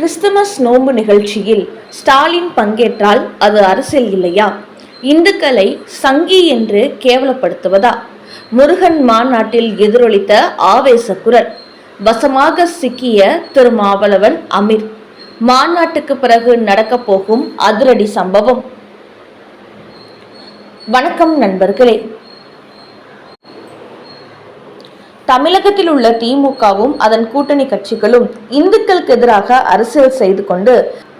Christmas நோன்பு நிகழ்ச்சியில் ஸ்டாலின் பங்கேற்றால் அது அரசியல் இல்லையா? இந்துக்களை சங்கி என்று கேவலப்படுத்துவதா? முருகன் மாநாட்டில் எதிரொலித்த ஆவேச குரல் வசமாக சிக்கிய திருமாவளவன் அமீர். மாநாட்டுக்கு பிறகு நடக்கப் போகும் அதிரடி சம்பவம். வணக்கம் நண்பர்களே. தமிழகத்தில் உள்ள திமுகவும் அதன் கூட்டணி கட்சிகளும் இந்துக்களுக்கு எதிராக அரசியல் செய்து கொண்டு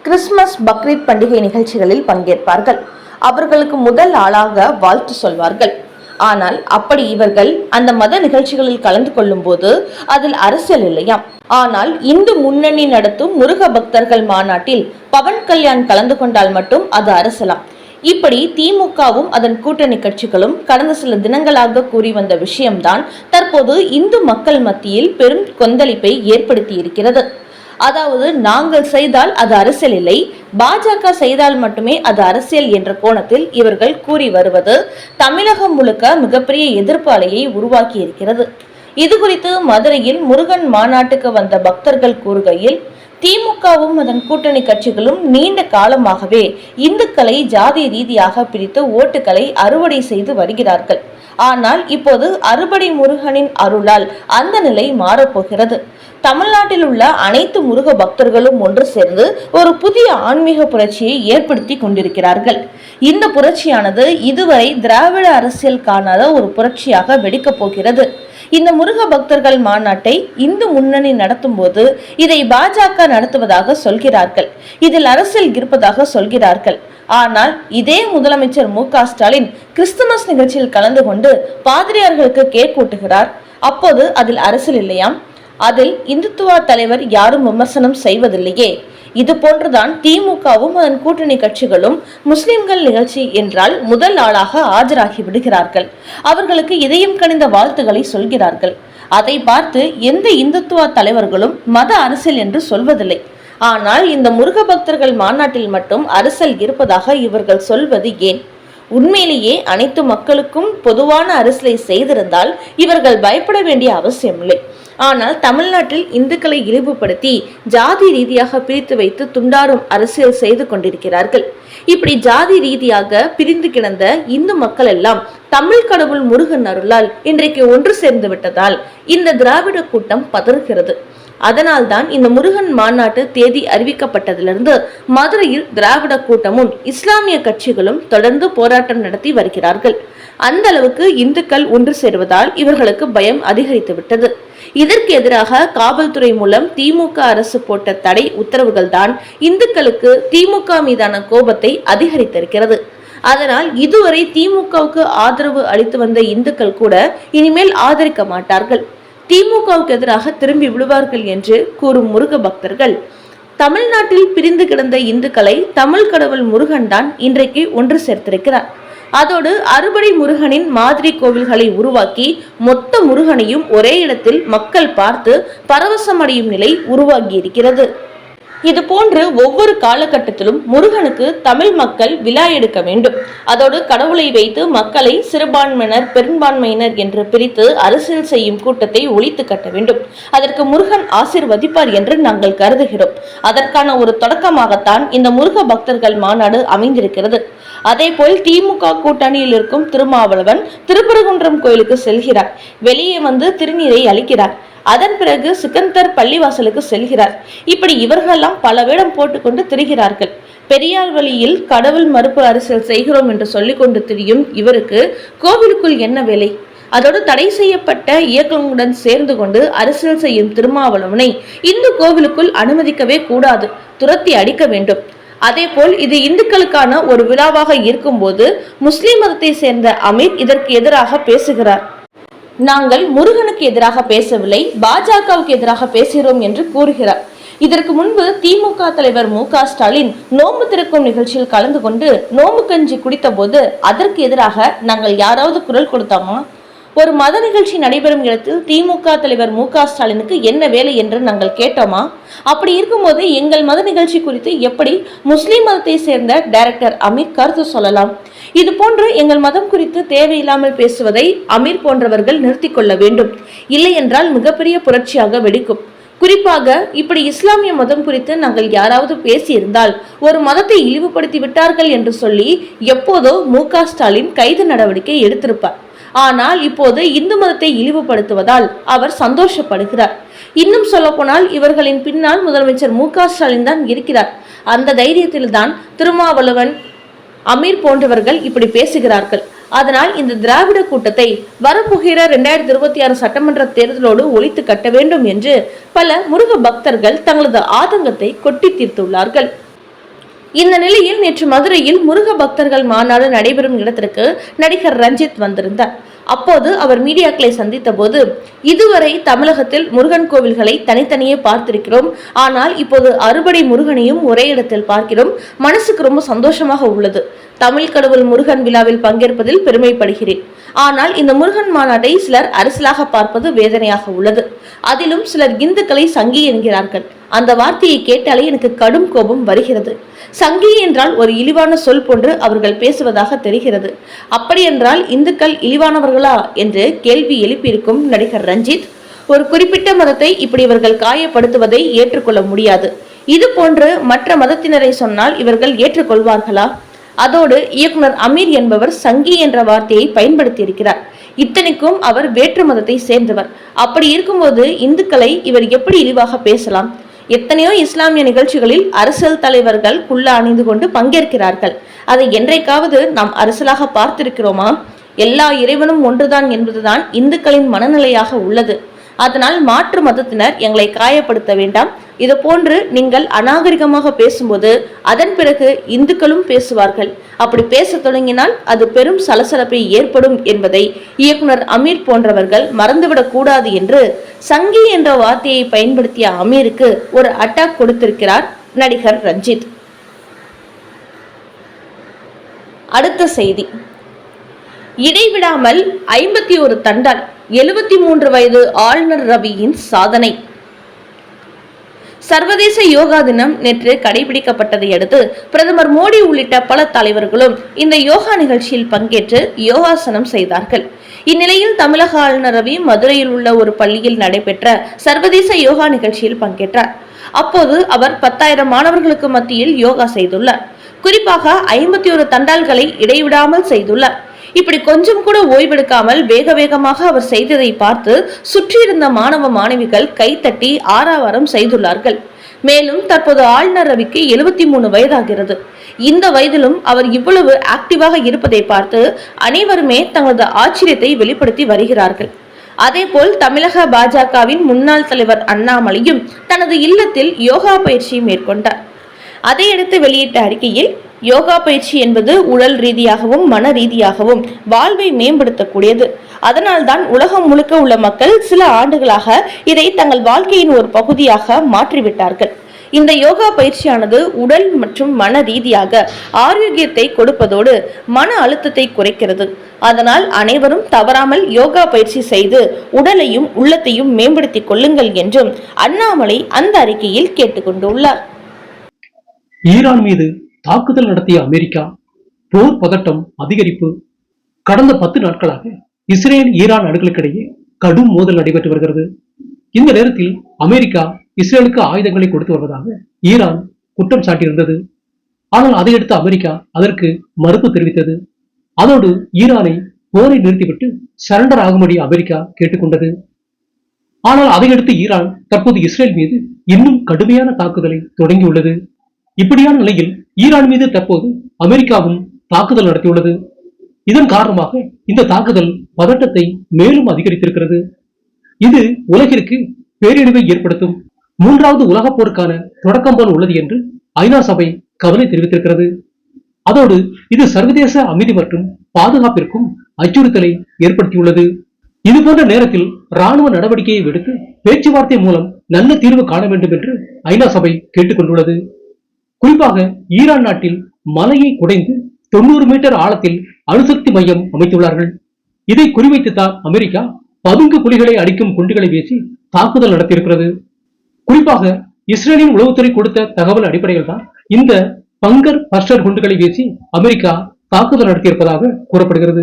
கிறிஸ்துமஸ் பக்ரீத் பண்டிகை நிகழ்ச்சிகளில் பங்கேற்பார்கள். அவர்களுக்கு முதல் ஆளாக வாழ்த்து சொல்வார்கள். ஆனால் அப்படி இவர்கள் அந்த மத நிகழ்ச்சிகளில் கலந்து கொள்ளும் போது அதில் அரசியல் இல்லையாம் ஆனால் இந்து முன்னணி நடத்தும் முருக பக்தர்கள் மாநாட்டில் பவன் கல்யாண் கலந்து கொண்டால் மட்டும் அது அரசலாம். இப்படி திமுகவும் அதன் கூட்டணி கட்சிகளும் கடந்த சில தினங்களாக கூறி வந்த விஷயம்தான் தற்போது இந்து மக்கள் மத்தியில் பெரும் கொந்தளிப்பை ஏற்படுத்தி இருக்கிறது அதாவது நாங்கள் செய்தால் அது அரசியல் இல்லை பாஜக செய்தால் மட்டுமே அது அரசியல் என்ற கோணத்தில் இவர்கள் கூறி வருவது தமிழகம் முழுக்க மிகப்பெரிய எதிர்ப்பு அலையை உருவாக்கி இருக்கிறது இது குறித்து மதுரையில் முருகன் மாநாட்டுக்கு வந்த பக்தர்கள் கூறுகையில் திமுகவும் அதன் கூட்டணி கட்சிகளும் நீண்ட காலமாகவே இந்துக்களை ஜாதி ரீதியாக பிரித்து ஓட்டுகளை அறுவடை செய்து வருகிறார்கள். ஆனால் இப்போது அறுபடை முருகனின் அருளால் அந்த நிலை மாறப்போகிறது. தமிழ்நாட்டில் உள்ள அனைத்து முருக பக்தர்களும் ஒன்று சேர்ந்து ஒரு புதிய ஆன்மீக புரட்சியை ஏற்படுத்தி கொண்டிருக்கிறார்கள். இந்த புரட்சியானது இதுவரை திராவிட அரசியல் காணாத ஒரு புரட்சியாக வெடிக்கப் போகிறது. இந்த முருக பக்தர்கள் மாநாட்டை இந்து முன்னணி நடத்தும் போது இதை பாஜக நடத்துவதாக சொல்கிறார்கள். இதில் அரசியல் இருப்பதாக சொல்கிறார்கள். ஆனால் இதே முதலமைச்சர் மு ஸ்டாலின் கிறிஸ்துமஸ் நிகழ்ச்சியில் கலந்து கொண்டு பாதிரியார்களுக்கு கேக் கூட்டுகிறார். அப்போது அதில் அரசியல் இல்லையாம். அதில் இந்துத்துவா தலைவர் யாரும் விமர்சனம் செய்வதில்லையே. இது போன்றுதான் திமுகவும் அதன் கூட்டணி கட்சிகளும் முஸ்லிம்கள் நிகழ்ச்சி என்றால் முதல் ஆளாக ஆஜராகி விடுகிறார்கள். அவர்களுக்கு இதயம் கணிந்த வாழ்த்துக்களை சொல்கிறார்கள். அதை பார்த்து எந்த இந்துத்துவ தலைவர்களும் மத அரசியல் என்று சொல்வதில்லை. ஆனால் இந்த முருக பக்தர்கள் மாநாட்டில் மட்டும் அரசல் இருப்பதாக இவர்கள் சொல்வது ஏன்? உண்மையிலேயே அனைத்து மக்களுக்கும் பொதுவான அரசியலை செய்திருந்தால் இவர்கள் பயப்பட வேண்டிய அவசியமில்லை. ஆனால் தமிழ்நாட்டில் இந்துக்களை இழிவுபடுத்தி ஜாதி ரீதியாக பிரித்து வைத்து துண்டாடும் அரசியல் செய்து கொண்டிருக்கிறார்கள். இப்படி ஜாதி ரீதியாக பிரிந்து கிடந்த இந்து மக்கள் எல்லாம் தமிழ் கடவுள் முருகன் அருளால் இன்றைக்கு ஒன்று சேர்ந்து விட்டதால் இந்த திராவிட கூட்டம் பதறுகிறது. அதனால்தான் இந்த முருகன் மாநாட்டு தேதி அறிவிக்கப்பட்டதிலிருந்து மதுரையில் திராவிட கூட்டமும் இஸ்லாமிய கட்சிகளும் தொடர்ந்து போராட்டம் நடத்தி வருகிறார்கள். அந்த அளவுக்கு இந்துக்கள் ஒன்று சேருவதால் இவர்களுக்கு பயம் அதிகரித்து விட்டது. இதற்கு எதிராக காவல்துறை மூலம் திமுக அரசு போட்ட தடை உத்தரவுகள் தான் இந்துக்களுக்கு திமுக மீதான கோபத்தை அதிகரித்திருக்கிறது. அதனால் இதுவரை திமுகவுக்கு ஆதரவு அளித்து வந்த இந்துக்கள் கூட இனிமேல் ஆதரிக்க மாட்டார்கள். திமுகவுக்கு எதிராக திரும்பி விடுவார்கள் என்று கூறும் முருக பக்தர்கள். தமிழ்நாட்டில் பிரிந்து கிடந்த இந்துக்களை தமிழ் கடவுள் முருகன் தான் இன்றைக்கு ஒன்று சேர்த்திருக்கிறார். அதோடு அறுபடை முருகனின் மாதிரி கோவில்களை உருவாக்கி மொத்த முருகனையும் ஒரே இடத்தில் மக்கள் பார்த்து பரவசமடையும் நிலை உருவாகி இருக்கிறது இது போன்று ஒவ்வொரு காலகட்டத்திலும் முருகனுக்கு தமிழ் மக்கள் விழா எடுக்க வேண்டும். அதோடு கடவுளை வைத்து மக்களை சிறுபான்மையினர் பெரும்பான்மையினர் என்று பிரித்து அரசியல் செய்யும் கூட்டத்தை ஒழித்து கட்ட வேண்டும். அதற்கு முருகன் ஆசிர்வதிப்பார் என்று நாங்கள் கருதுகிறோம். அதற்கான ஒரு தொடக்கமாகத்தான் இந்த முருக பக்தர்கள் மாநாடு அமைந்திருக்கிறது. அதேபோல் திமுக கூட்டணியில் இருக்கும் திருமாவளவன் திருப்பரங்குன்றம் கோயிலுக்கு செல்கிறார். வெளியே வந்து திருநீரை அளிக்கிறார். அதன் பிறகு சிக்கந்தர் பள்ளிவாசலுக்கு செல்கிறார். இப்படி இவர்களெல்லாம் பல வேடம் போட்டுக்கொண்டு திரிகிறார்கள். பெரியார் வழியில் கடவுள் மறுப்பு அரசியல் செய்கிறோம் என்று சொல்லிக்கொண்டு திரியும் இவருக்கு கோவிலுக்குள் என்ன வேலை? அதோடு தடை செய்யப்பட்ட இயக்கங்களுடன் சேர்ந்து கொண்டு அரசியல் செய்யும் திருமாவளவனை இந்து கோவிலுக்குள் அனுமதிக்கவே கூடாது. துரத்தி அடிக்க வேண்டும். அதேபோல் இது இந்துக்களுக்கான ஒரு விழாவாக இருக்கும்போது முஸ்லிம் மதத்தை சேர்ந்த அமீர் இதற்கு எதிராக பேசுகிறார். நாங்கள் முருகனுக்கு எதிராக பேசவில்லை பாஜகவுக்கு எதிராக பேசுகிறோம் என்று கூறுகிறார். இதற்கு முன்பு திமுக தலைவர் மு ஸ்டாலின் நோம்பு திறக்கும் நிகழ்ச்சியில் கலந்து கொண்டு நோம்பு கஞ்சி குடித்த போது அதற்கு எதிராக நாங்கள் யாராவது குரல் கொடுத்தோமா? ஒரு மத நிகழ்ச்சி நடைபெறும் இடத்தில் திமுக தலைவர் மு ஸ்டாலினுக்கு என்ன வேலை என்று நாங்கள் கேட்டோமா? அப்படி இருக்கும்போது எங்கள் மத நிகழ்ச்சி குறித்து எப்படி முஸ்லீம் மதத்தை சேர்ந்த டைரக்டர் அமீர் கருத்து சொல்லலாம்? இது போன்று எங்கள் மதம் குறித்து தேவையில்லாமல் பேசுவதை அமீர் போன்றவர்கள் நிறுத்திக் கொள்ள வேண்டும். இல்லை என்றால் மிகப்பெரிய புரட்சியாக வெடிக்கும். குறிப்பாக இப்படி இஸ்லாமிய மதம் குறித்து நாங்கள் யாராவது பேசியிருந்தால் ஒரு மதத்தை இழிவுபடுத்தி விட்டார்கள் என்று சொல்லி எப்போதோ மு ஸ்டாலின் கைது நடவடிக்கை எடுத்திருப்பார். ஆனால் இப்போது இந்து மதத்தை இழிவுபடுத்துவதால் அவர் சந்தோஷப்படுகிறார். இன்னும் சொல்லப்போனால் இவர்களின் பின்னால் முதலமைச்சர் மு ஸ்டாலின் தான் இருக்கிறார். அந்த தைரியத்தில்தான் திருமாவளவன் அமீர் போன்றவர்கள் இப்படி பேசுகிறார்கள். அதனால் இந்த திராவிட கூட்டத்தை வரப்போகிற இரண்டாயிரத்தி இருபத்தி ஆறு சட்டமன்ற தேர்தலோடு ஒழித்து கட்ட வேண்டும் என்று பல முருக பக்தர்கள் தங்களது ஆதங்கத்தை கொட்டி தீர்த்துள்ளார்கள். இந்த நிலையில் நேற்று மதுரையில் முருக பக்தர்கள் மாநாடு நடைபெறும் இடத்திற்கு நடிகர் ரஞ்சித் வந்திருந்தார். அப்போது அவர் மீடியாக்களை சந்தித்த போது இதுவரை தமிழகத்தில் முருகன் கோவில்களை தனித்தனியே பார்த்திருக்கிறோம். ஆனால் இப்போது அறுபடை முருகனையும் ஒரே இடத்தில் பார்க்கிறோம். மனசுக்கு ரொம்ப சந்தோஷமாக உள்ளது. தமிழ் கடவுள் முருகன் விழாவில் பங்கேற்பதில் பெருமைப்படுகிறேன். ஆனால் இந்த முருகன் மாநாட்டை சிலர் அரசியலாக பார்ப்பது வேதனையாக உள்ளது. அதிலும் சிலர் இந்துக்களை சங்கி என்கிறார்கள். அந்த வார்த்தையை கேட்டாலே எனக்கு கடும் கோபம் வருகிறது. சங்கி என்றால் ஒரு இழிவான சொல் போன்று அவர்கள் பேசுவதாக தெரிகிறது. அப்படியென்றால் இந்துக்கள் இழிவானவர்களா என்று கேள்வி எழுப்பியிருக்கும் நடிகர் ரஞ்சித் ஒரு குறிப்பிட்ட மதத்தை இப்படி இவர்கள் காயப்படுத்துவதை ஏற்றுக்கொள்ள முடியாது. இது போன்று மற்ற மதத்தினரை சொன்னால் இவர்கள் ஏற்றுக்கொள்வார்களா? அதோடு இயக்குனர் அமீர் என்பவர் சங்கி என்ற வார்த்தையை பயன்படுத்தியிருக்கிறார். இத்தனைக்கும் அவர் வேற்று மதத்தை சேர்ந்தவர். அப்படி இருக்கும்போது இந்துக்களை இவர் எப்படி இழிவாக பேசலாம்? எத்தனையோ இஸ்லாமிய நிகழ்ச்சிகளில் அரசியல் தலைவர்கள் குள்ள அணிந்து கொண்டு பங்கேற்கிறார்கள். அதை என்றைக்காவது நாம் அரசலாக பார்த்திருக்கிறோமா? எல்லா இறைவனும் ஒன்றுதான் என்பதுதான் இந்துக்களின் மனநிலையாக உள்ளது. அதனால் மாற்று மதத்தினர் எங்களை காயப்படுத்த வேண்டாம். இது போன்று நீங்கள் அநாகரிகமாக பேசும்போது அதன் பிறகு இந்துக்களும் பேசுவார்கள். அப்படி பேச தொடங்கினால் அது பெரும் சலசலப்பை ஏற்படும் என்பதை இயக்குனர் அமீர் போன்றவர்கள் மறந்துவிடக் கூடாது என்று சங்கி என்ற வார்த்தையை பயன்படுத்திய அமீருக்கு ஒரு அட்டாக் கொடுத்திருக்கிறார் நடிகர் ரஞ்சித். அடுத்த செய்தி. இடைவிடாமல் ஐம்பத்தி ஒரு தண்டால் எழுபத்தி மூன்று வயது ஆளுநர் ரவியின் சாதனை. சர்வதேச யோகா தினம் நேற்று கடைபிடிக்கப்பட்டதை அடுத்து பிரதமர் மோடி உள்ளிட்ட பல தலைவர்களும் இந்த யோகா நிகழ்ச்சியில் பங்கேற்று யோகாசனம் செய்தார்கள். இந்நிலையில் தமிழக ஆளுநர் ரவி மதுரையில் உள்ள ஒரு பள்ளியில் நடைபெற்ற சர்வதேச யோகா நிகழ்ச்சியில் பங்கேற்றார். அப்போது அவர் பத்தாயிரம் மாணவர்களுக்கு மத்தியில் யோகா செய்துள்ளார். குறிப்பாக ஐம்பத்தி ஒரு தண்டால்களை இடைவிடாமல் செய்துள்ளார். இப்படி கொஞ்சம் கூட ஓய்வெடுக்காமல் வேக வேகமாக அவர் செய்ததை பார்த்து சுற்றியிருந்த மாணவ மாணவிகள் கைத்தட்டி ஆறாவாரம் செய்துள்ளார்கள். மேலும் தற்போது ஆளுநர் ரவிக்கு எழுபத்தி மூணு வயதாகிறது. இந்த வயதிலும் அவர் இவ்வளவு ஆக்டிவாக இருப்பதை பார்த்து அனைவருமே தங்களது ஆச்சரியத்தை வெளிப்படுத்தி வருகிறார்கள். அதேபோல் தமிழக பாஜகவின் முன்னாள் தலைவர் அண்ணாமலையும் தனது இல்லத்தில் யோகா பயிற்சியை மேற்கொண்டார். அதையடுத்து வெளியிட்ட அறிக்கையில் யோகா பயிற்சி என்பது உடல் ரீதியாகவும் மன ரீதியாகவும் வாழ்வை மேம்படுத்தக்கூடியது. அதனால்தான் உலகம் முழுக்க உள்ள மக்கள் சில ஆண்டுகளாக இதை தங்கள் வாழ்க்கையின் ஒரு பகுதியாக மாற்றிவிட்டார்கள். இந்த யோகா பயிற்சியானது உடல் மற்றும் மன ரீதியாக ஆரோக்கியத்தை கொடுப்பதோடு மன அழுத்தத்தை குறைக்கிறது. அதனால் அனைவரும் தவறாமல் யோகா பயிற்சி செய்து உடலையும் உள்ளத்தையும் மேம்படுத்திக் கொள்ளுங்கள் என்றும் அண்ணாமலை அந்த அறிக்கையில் கேட்டுக்கொண்டுள்ளார் ஈரான் மீது தாக்குதல் நடத்திய அமெரிக்கா போர் பதட்டம் அதிகரிப்பு. கடந்த பத்து நாட்களாக இஸ்ரேல் ஈரான் நாடுகளுக்கிடையே கடும் மோதல் நடைபெற்று வருகிறது. இந்த நேரத்தில் அமெரிக்கா இஸ்ரேலுக்கு ஆயுதங்களை கொடுத்து வருவதாக ஈரான் குற்றம் சாட்டியிருந்தது. ஆனால் அதையடுத்து அமெரிக்கா அதற்கு மறுப்பு தெரிவித்தது. அதோடு ஈரானை போரை நிறுத்திவிட்டு சரண்டர் ஆகும்படி அமெரிக்கா கேட்டுக்கொண்டது. ஆனால் அதையடுத்து ஈரான் தற்போது இஸ்ரேல் மீது இன்னும் கடுமையான தாக்குதலை தொடங்கியுள்ளது. இப்படியான நிலையில் ஈரான் மீது தற்போது அமெரிக்காவும் தாக்குதல் நடத்தியுள்ளது. இதன் காரணமாக இந்த தாக்குதல் பதட்டத்தை மேலும் அதிகரித்திருக்கிறது. இது உலகிற்கு பேரிழிவை ஏற்படுத்தும் மூன்றாவது உலகப் போருக்கான தொடக்கம் போல் உள்ளது என்று ஐநா சபை கவலை தெரிவித்திருக்கிறது. அதோடு இது சர்வதேச அமைதி மற்றும் பாதுகாப்பிற்கும் அச்சுறுத்தலை ஏற்படுத்தியுள்ளது. இது போன்ற நேரத்தில் ராணுவ நடவடிக்கையை விடுத்து பேச்சுவார்த்தை மூலம் நல்ல தீர்வு காண வேண்டும் என்று ஐநா சபை கேட்டுக்கொண்டுள்ளது. குறிப்பாக ஈரான் நாட்டில் மலையை குடைந்து தொண்ணூறு மீட்டர் ஆழத்தில் அணுசக்தி மையம் அமைத்துள்ளார்கள். இதை குறிவைத்துத்தான் அமெரிக்கா பதுங்கு புலிகளை அடிக்கும் குண்டுகளை வீசி தாக்குதல் நடத்தியிருக்கிறது. குறிப்பாக இஸ்ரேலின் உளவுத்துறை கொடுத்த தகவல் அடிப்படையில் தான் இந்த பங்கர் பஸ்டர் குண்டுகளை வீசி அமெரிக்கா தாக்குதல் நடத்தியிருப்பதாக கூறப்படுகிறது.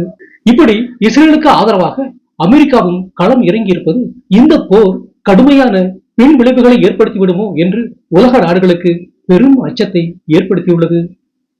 இப்படி இஸ்ரேலுக்கு ஆதரவாக அமெரிக்காவும் களம் இறங்கியிருப்பது இந்த போர் கடுமையான பின் விளைவுகளை ஏற்படுத்திவிடுமோ என்று உலக நாடுகளுக்கு பெரும் அச்சத்தை ஏற்படுத்தியுள்ளது.